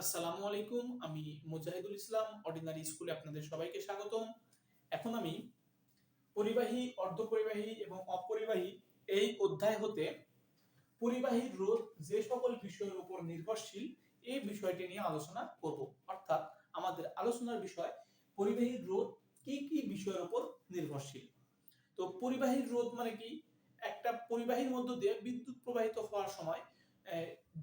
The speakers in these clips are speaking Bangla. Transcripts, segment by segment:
আসসালামু আলাইকুম, আমি মুজাহিদুল ইসলাম অর্ডিনারি স্কুলে আপনাদের সবাইকে স্বাগতম। এখন আমি পরিবাহী, অর্ধপরিবাহী এবং অপরিবাহী এই অধ্যায় হতে পরিবাহী রোধ যে সকল বিষয়ের উপর নির্ভরশীল এই বিষয়টি নিয়ে আলোচনা করব। অর্থাৎ আমাদের আলোচনার বিষয়, পরিবাহী রোধ কি কি বিষয়ের উপর নির্ভরশীল? তো পরিবাহী রোধ মানে কি? একটা পরিবাহীর মধ্য দিয়ে বিদ্যুৎ প্রবাহিত হওয়ার সময়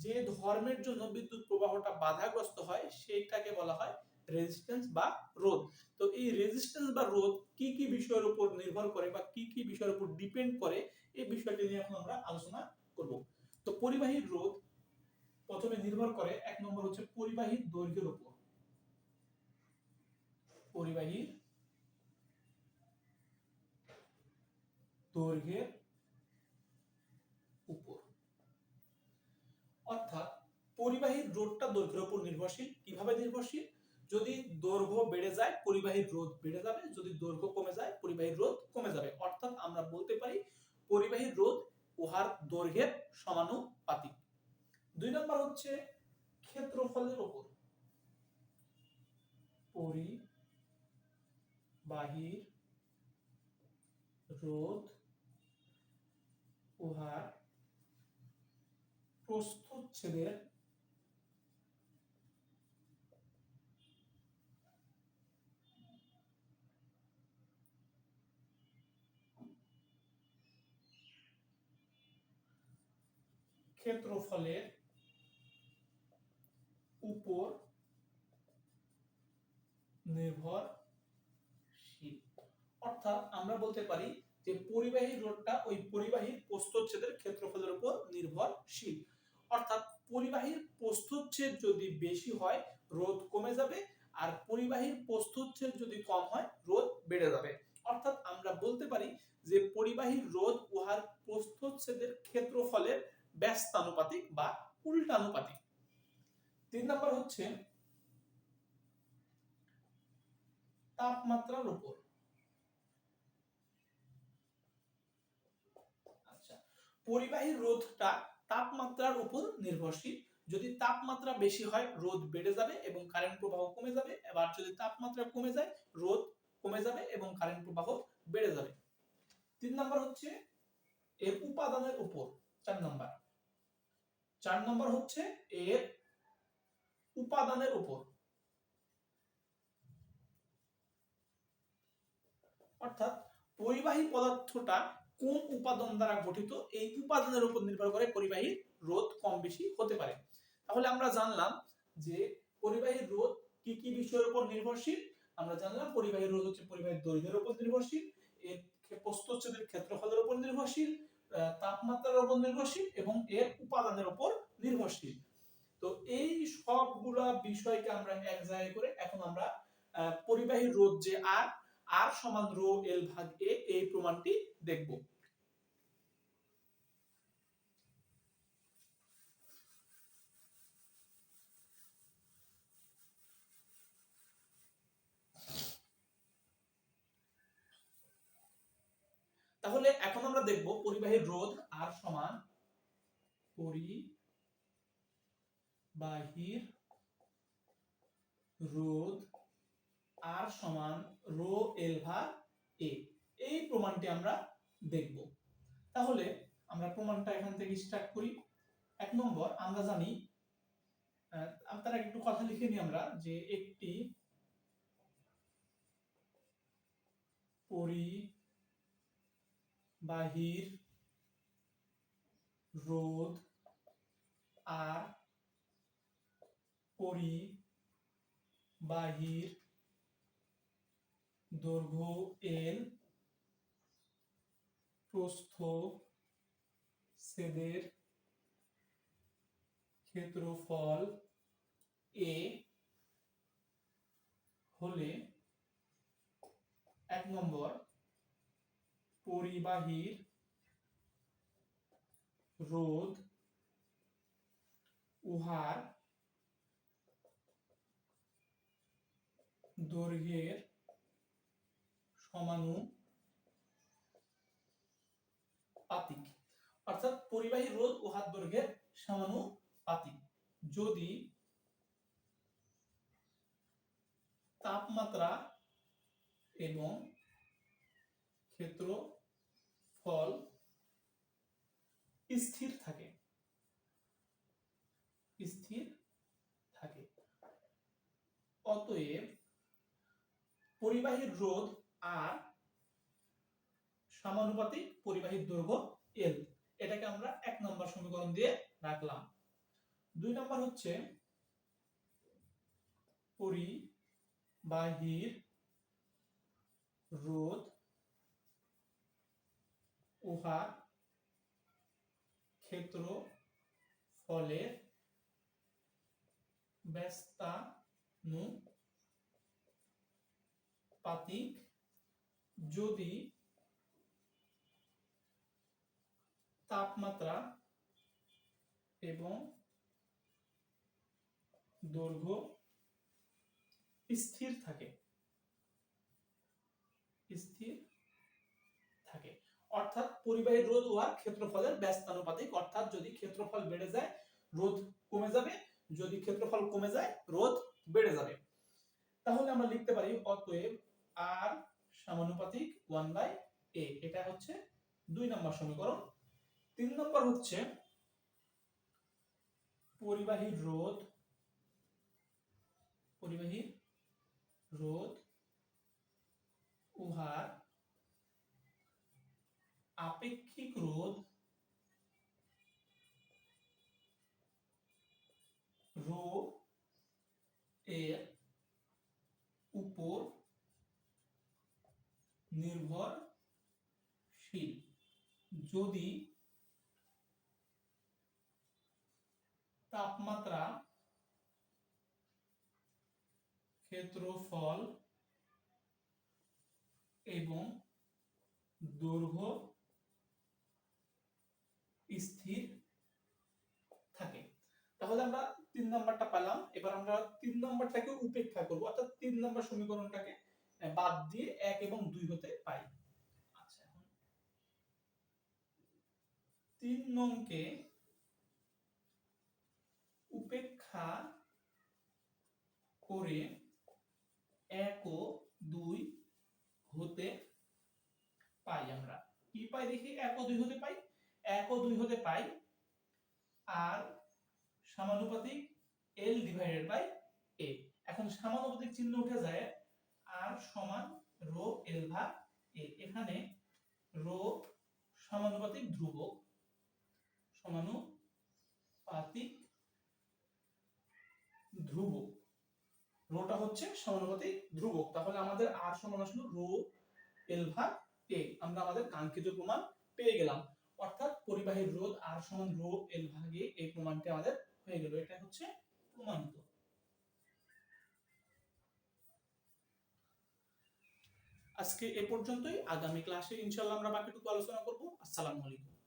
যে ধর্মের জন্য বিদ্যুৎ প্রবাহটা বাধাগ্রস্ত হয়, সেইটাকে বলা হয় রেজিস্ট্যান্স বা রোধ। তো এই রেজিস্ট্যান্স বা রোধ কি কি বিষয়ের উপর নির্ভর করে বা কি কি বিষয়ের উপর ডিপেন্ড করে, এই বিষয়টি নিয়ে এখন আমরা আলোচনা করব। তো পরিবাহী রোধ প্রথমে নির্ভর করে, এক নম্বর হচ্ছে পরিবাহীর দৈর্ঘ্যের উপর। পরিবাহীর দৈর্ঘ্যের উপর অর্থাৎ পরিবাহীর রোধটা দৈর্ঘ্যের উপর নির্ভরশীল। কীভাবে নির্ভরশীল? যদি দৈর্ঘ্য বেড়ে যায় পরিবাহীর রোধ বেড়ে যাবে। যদি দৈর্ঘ্য কমে যায় পরিবাহীর রোধ কমে যাবে। অর্থাৎ আমরা বলতে পারি পরিবাহীর রোধ উহার দৈর্ঘ্যের সমানুপাতিক। দুই নম্বর হচ্ছে ক্ষেত্রফলের উপর। পরিবাহীর রোধ উহার প্রস্থচ্ছেদের ক্ষেত্রফলের উপর নির্ভরশীল। অর্থাৎ আমরা বলতে পারি যে পরিবাহী রোধটা ওই পরিবাহীর প্রস্থচ্ছেদের ক্ষেত্রফলের উপর নির্ভরশীল। অর্থাৎ পরিবাহীর প্রস্থচ্ছেদ যদি বেশি হয়, রোদ কমে যাবে, আর পরিবাহীর প্রস্থচ্ছেদ যদি কম হয়, রোদ বেড়ে যাবে। অর্থাৎ আমরা বলতে পারি যে পরিবাহীর রোদ উহার প্রস্থচ্ছেদের ক্ষেত্রফলের ব্যস্তানুপাতিক বা উল্টানুপাতিক তিন নম্বর হচ্ছে তাপমাত্রার উপর। আচ্ছা পরিবাহী রোধটা তাপমাত্রার উপর নির্ভরশীল। যদি তাপমাত্রা বেশি হয়, রোধ বেড়ে যাবে এবং কারেন্ট প্রবাহ কমে যাবে। এবার যদি তাপমাত্রা কমে যায়, রোধ কমে যাবে এবং কারেন্ট প্রবাহ বেড়ে যাবে। তিন নম্বর হচ্ছে এর উপাদানের উপর, চার নম্বর। চার নম্বর হচ্ছে এর উপাদানের উপর। অর্থাৎ পরিবাহী পদার্থটা কোন উপাদান দ্বারা গঠিত, এই উপাদানের উপর নির্ভর করে পরিবাহীর রোধ কম বেশি হতে পারে। তাহলে আমরা জানলাম যে পরিবাহীর রোধ কি কি বিষয়ের উপর নির্ভরশীল? আমরা জানলাম পরিবাহীর রোধ হচ্ছে পরিবাহীর দৈর্ঘ্যের উপর নির্ভরশীল, এর প্রস্থচ্ছেদের ক্ষেত্রফলের উপর নির্ভরশীল তাপমাত্রার উপর নির্ভরশীল এবং এর উপাদানের উপর নির্ভরশীল। তো এই সবগুলা বিষয়কে আমরা এক জায়গায় করে এখন আমরা পরিবাহী রোধ যে আর আর সমান রো এল ভাগ এ, এই প্রমাণটি দেখব। তাহলে এখন আমরা দেখব পরিবাহীর রোধ আর সমান পরিবাহীর রোধ আর সমান রো এল ভাগ এ। এই প্রমাণটি আমরা দেখব। তাহলে আমরা প্রমাণটা এখান থেকে স্টার্ট করি। এক নম্বর, আমরা জানি আপনারা একটু কথা লিখে নিই আমরা যে একটি পরিবাহীর রোধ আর পরিবাহীর দৈর্ঘ্য এল প্রস্থ সেদের ক্ষেত্রফল এ হলে এক নম্বর। পরিবাহীর রোধ উহার দৈর্ঘ্যের সমানুপাতিক। অর্থাৎ পরিবাহী রোধ হাত দৈর্ঘ্যের সমানুপাতিক। যদি তাপমাত্রা এবং ক্ষেত্রফল স্থির থাকে। স্থির থাকে। অতএব পরিবাহীর রোধ আর সমানুপাতিক পরিবাহীর দৈর্ঘ্য এল এটাকে আমরা এক নম্বর সমীকরণ দিয়ে রাখলাম। দুই নম্বর হচ্ছে পরিবাহীর রোধ উহা ক্ষেত্র ফলের ব্যস্তানুপাতিক যদি তাপমাত্রা এবং দৈর্ঘ্য স্থির থাকে। স্থির অর্থাৎ পরিবাহীর রোধ আর ক্ষেত্রফলের ব্যস্তানুপাতিক, অর্থাৎ যদি ক্ষেত্রফল বেড়ে যায়, রোধ কমে যাবে। যদি ক্ষেত্রফল কমে যায়, রোধ বেড়ে যাবে। তাহলে আমরা লিখতে পারি, অতএব আর সমানুপাতিক ওয়ান বাই এ এটা হচ্ছে দুই নম্বর সমীকরণ। তিন নম্বর হচ্ছে পরিবাহী রোধ পরিবাহীর রোধ উহার আপেক্ষিক রোধ রো এর উপর নির্ভরশীল। যদি তাপমাত্রা ক্ষেত্রফল এবং দৈর্ঘ্য স্থির থাকে। তাহলে আমরা তিন নাম্বারটা পেলাম। এবার আমরা তিন নাম্বারটাকে উপেক্ষা করব। অর্থাৎ তিন নাম্বার সমীকরণটাকে বাদ দিয়ে এক এবং দুই হতে পাই আচ্ছা এখন তিন নংকে উপেক্ষা করে এক ও দুই হতে পাই আমরা। কি পাই দেখি? এক ও দুই হতে পাই। এক ও দুই হতে পাই, আর সমানুপাতিক এল ডিভাইডেড বাই এ এখন সমানুপাতিক চিহ্ন উঠে যায় আর সমান রো এল ভাগ এ এখানে রো সমানুপাতিক ধ্রুবক সমানুপাতিক ধ্রুবক। রোটা হচ্ছে সমানুপাতিক ধ্রুবক। তাহলে আমাদের আর সমান আসলো রো এল ভাগ এ আমরা আমাদের কাঙ্ক্ষিত প্রমাণ পেয়ে গেলাম। অর্থাৎ পরিবাহীর রোধ আর সমান রো এল ভাগে এই প্রমাণটি আমাদের হয়ে গেল। এটা হচ্ছে প্রমাণিত। আজকে এ পর্যন্তই। আগামী ক্লাসে ইনশাল্লাহ আমরা বাকিটুকু আলোচনা করব। আসসালামু আলাইকুম।